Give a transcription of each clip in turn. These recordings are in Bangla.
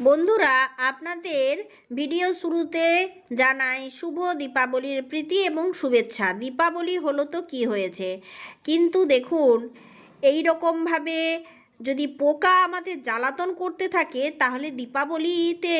বন্ধুরা, আপনাদের ভিডিও শুরুতে জানাই শুভ দীপাবলির প্রীতি এবং শুভেচ্ছা। দীপাবলি হলো তো কি হয়েছে? কিন্তু দেখুন এই রকমভাবে যদি পোকা আমাদের জ্বালাতন করতে থাকে, তাহলে দীপাবলিতে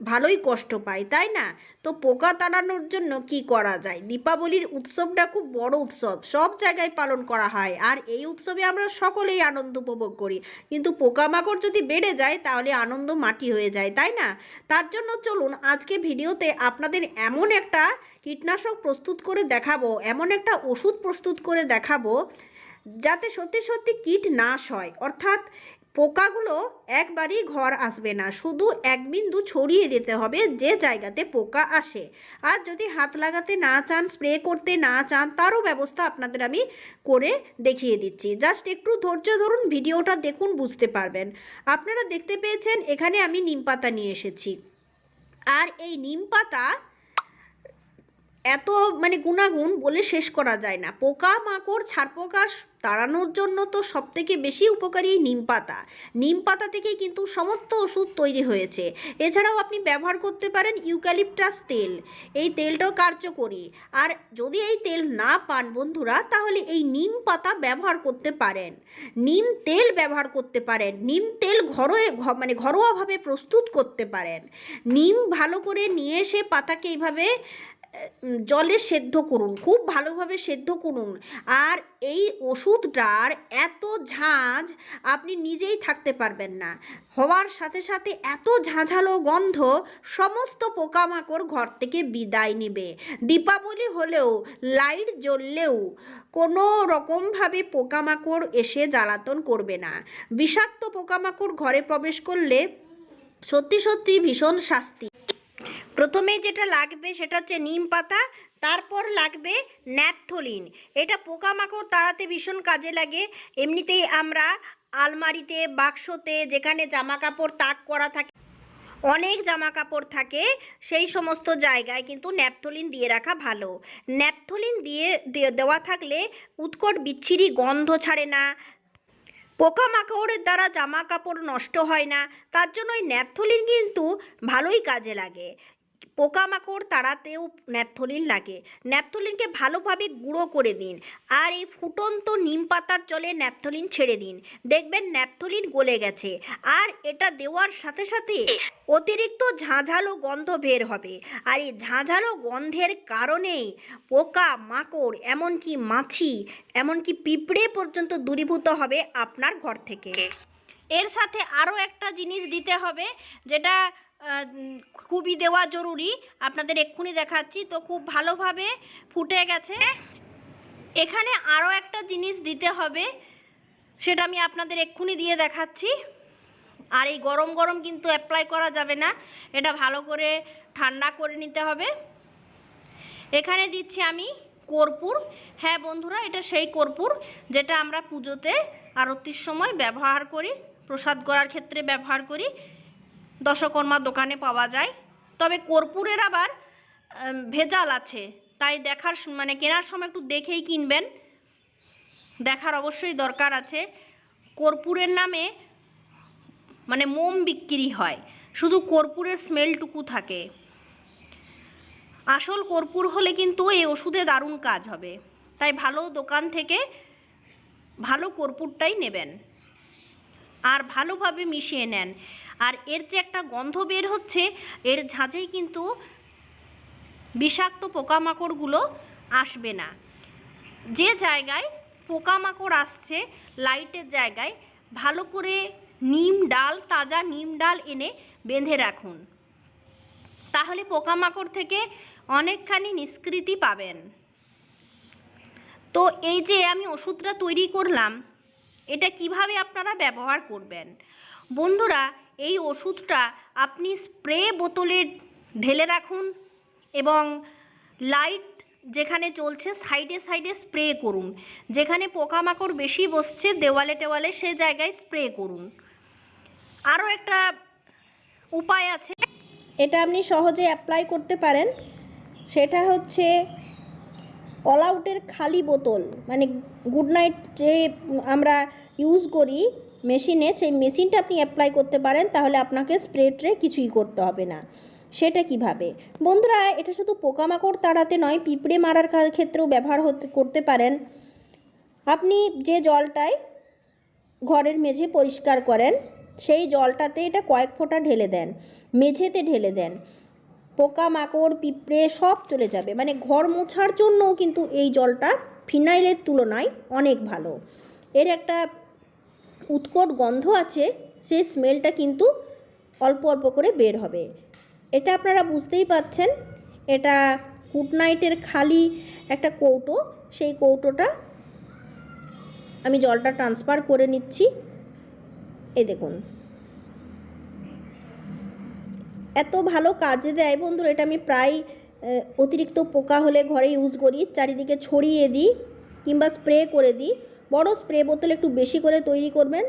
ভালোই কষ্ট পায়, তাই না? তো পোকা তাড়ানোর জন্য কি করা যায়? দীপাবলির উৎসবটা খুব বড় উৎসব, সব জায়গায় পালন করা হয়। আর এই উৎসবে আমরা সকলেই আনন্দ উপভোগ করি। কিন্তু পোকামাকড় যদি বেড়ে যায়, তাহলে আনন্দ মাটি হয়ে যায়, তাই না? তার জন্য চলুন আজকে ভিডিওতে আপনাদের এমন একটা কীটনাশক প্রস্তুত করে দেখাবো, এমন একটা ওষুধ প্রস্তুত করে দেখাবো, যাতে সত্যি সত্যি কীট নাশ হয়। অর্থাৎ পোকাগুলো একবারই ঘর আসবে না। শুধু এক বিন্দু ছড়িয়ে দিতে হবে যে জায়গাতে পোকা আসে। আর যদি হাত লাগাতে না চান, স্প্রে করতে না চান, তারও ব্যবস্থা আপনাদের আমি করে দেখিয়ে দিচ্ছি। জাস্ট একটু ধৈর্য ধরুন, ভিডিওটা দেখুন, বুঝতে পারবেন। আপনারা দেখতে পেয়েছেন, এখানে আমি নিম পাতা নিয়ে এসেছি। আর এই নিম পাতা এত মানে গুণাগুণ বলে শেষ করা যায় না। পোকা, মাকড় ছারপোকা তাড়ানোর জন্য তো সব থেকে বেশি উপকারী নিম পাতা। নিম পাতা থেকেই কিন্তু সমস্ত ওষুধ তৈরি হয়েছে। এছাড়াও আপনি ব্যবহার করতে পারেন ইউক্যালিপটাস তেল। এই তেলটাও কার্যকরী। আর যদি এই তেল না পান বন্ধুরা, তাহলে এই নিম পাতা ব্যবহার করতে পারেন। নিম তেল ব্যবহার করতে পারেন। নিম তেল ঘরোয়া মানে ঘরোয়াভাবে প্রস্তুত করতে পারেন। নিম ভালো করে নিয়ে এসে পাতাকে এইভাবে জলে সেদ্ধ করুন, খুব ভালোভাবে সেদ্ধ করুন। আর এই ওষুধটার এত ঝাঁঝ আপনি নিজেই থাকতে পারবেন না। হওয়ার সাথে সাথে এত ঝাঁঝালো গন্ধ সমস্ত পোকামাকড় ঘর থেকে বিদায় নেবে। দীপাবলি হলেও, লাইট জ্বললেও কোনো রকমভাবে পোকামাকড় এসে জ্বালাতন করবে না। বিষাক্ত পোকামাকড় ঘরে প্রবেশ করলে সত্যি সত্যি ভীষণ শাস্তি। প্রথমে যেটা লাগবে সেটা হচ্ছে নিম পাতা, তারপর লাগবে ন্যাপথলিন। এটা পোকামাকড় তাড়াতে ভীষণ কাজে লাগে। এমনিতেই আমরা আলমারিতে, বাক্সতে, যেখানে জামা কাপড় তাক করা থাকে, অনেক জামা কাপড় থাকে, সেই সমস্ত জায়গায় কিন্তু ন্যাপথলিন দিয়ে রাখা ভালো। ন্যাপথলিন দিয়ে দেওয়া থাকলে উৎকট বিচ্ছিরি গন্ধ ছাড়ে না। পোকামাকড়ের দ্বারা জামা কাপড় নষ্ট হয় না। তার জন্য ওই ন্যাপথলিন কিন্তু ভালোই কাজে লাগে। পোকামাকড় তাড়াতেও ন্যাপথলিন লাগে। ন্যাপথলিনকে ভালোভাবে গুঁড়ো করে দিন আর এই ফুটন্ত নিম পাতার জলে ন্যাপথলিন ছেড়ে দিন। দেখবেন ন্যাপথলিন গলে গেছে। আর এটা দেওয়ার সাথে সাথে অতিরিক্ত ঝাঁঝালো গন্ধ বের হবে। আর এই ঝাঁঝালো গন্ধের কারণেই পোকা মাকড় এমনকি মাছি, এমনকি পিঁপড়ে পর্যন্ত দূরীভূত হবে আপনার ঘর থেকে। এর সাথে আরও একটা জিনিস দিতে হবে, যেটা খুবই দেওয়া জরুরি। আপনাদের এক্ষুনি দেখাচ্ছি। তো খুব ভালোভাবে ফুটে গেছে। এখানে আরও একটা জিনিস দিতে হবে, সেটা আমি আপনাদের এক্ষুনি দিয়ে দেখাচ্ছি। আর এই গরম গরম কিন্তু অ্যাপ্লাই করা যাবে না। এটা ভালো করে ঠান্ডা করে নিতে হবে। এখানে দিচ্ছি আমি কর্পূর। হ্যাঁ বন্ধুরা, এটা সেই কর্পূর যেটা আমরা পুজোতে আরতির সময় ব্যবহার করি, প্রসাদ করার ক্ষেত্রে ব্যবহার করি। দশকর্মা দোকানে পাওয়া যায়। তবে কর্পূরের আবার ভেজাল আছে। তাই দেখার মানে কেনার সময় একটু দেখেই কিনবেন। দেখার অবশ্যই দরকার আছে। কর্পূরের নামে মানে মোম বিক্রি হয়। শুধু কর্পূরের স্মেলটুকু থাকে। আসল কর্পূর হলে কিন্তু এই ওষুধে দারুণ কাজ হবে। তাই ভালো দোকান থেকে ভালো কর্পূরটাই নেবেন। আর ভালোভাবে মিশিয়ে নেন। আর এর যে একটা গন্ধ বের হচ্ছে, এর ঝাঁঝেই কিন্তু বিষাক্ত পোকামাকড়গুলো আসবে না। যে জায়গায় পোকামাকড় আসছে, লাইটের জায়গায়, ভালো করে নিম ডাল, তাজা নিম ডাল এনে বেঁধে রাখুন। তাহলে পোকামাকড় থেকে অনেকখানি নিষ্কৃতি পাবেন। তো এই যে আমি ওষুধটা তৈরি করলাম এটা কীভাবে আপনারা ব্যবহার করবেন? বন্ধুরা, এই ওষুধটা আপনি স্প্রে বোতলে ঢেলে রাখুন এবং লাইট যেখানে চলছে সাইডে সাইডে স্প্রে করুন। যেখানে পোকামাকড় বেশি বসছে, দেওয়ালে টেওয়ালে সে জায়গায় স্প্রে করুন। আরও একটা উপায় আছে। এটা আপনি সহজে অ্যাপ্লাই করতে পারেন। সেটা হচ্ছে অল আউটের খালি বোতল মানে গুড নাইট যে আমরা ইউজ করি মেশিনে সেই মেশিনটা আপনি অ্যাপ্লাই করতে পারেন, তাহলে আপনাকে স্প্রে ট্রে কিছুই করতে হবে না। সেটা কীভাবে? বন্ধুরা, এটা শুধু পোকামাকড় তাড়াতে নয়, পিঁপড়ে মারার ক্ষেত্রেও ব্যবহার হতে, করতে পারেন। আপনি যে জলটায় ঘরের মেঝে পরিষ্কার করেন, সেই জলটাতে এটা কয়েক ফোঁটা ঢেলে দেন, মেঝেতে ঢেলে দেন। পোকা মাকড় পিঁপড়ে সব চলে যাবে। মানে ঘর মোছার জন্যও কিন্তু এই জলটা ফিনাইলের তুলনায় অনেক ভালো। এর একটা উৎকট গন্ধ আছে সেই স্মেলটা কিন্তু অল্প অল্প করে বের হবে। এটা আপনারা বুঝতেই পাচ্ছেন, এটা গুড নাইটের খালি একটা কৌটো, সেই কৌটোটা আমি জলটা ট্রান্সফার করে নিচ্ছি। এই দেখুন। এত ভালো কাজে দেয় বন্ধু এটা আমি প্রায় অতিরিক্ত পোকা হলে ঘরে ইউজ করি, চারিদিকে ছড়িয়ে দিই কিংবা স্প্রে করে দিই। বড় স্প্রে বোতল একটু বেশি করে তৈরি করবেন।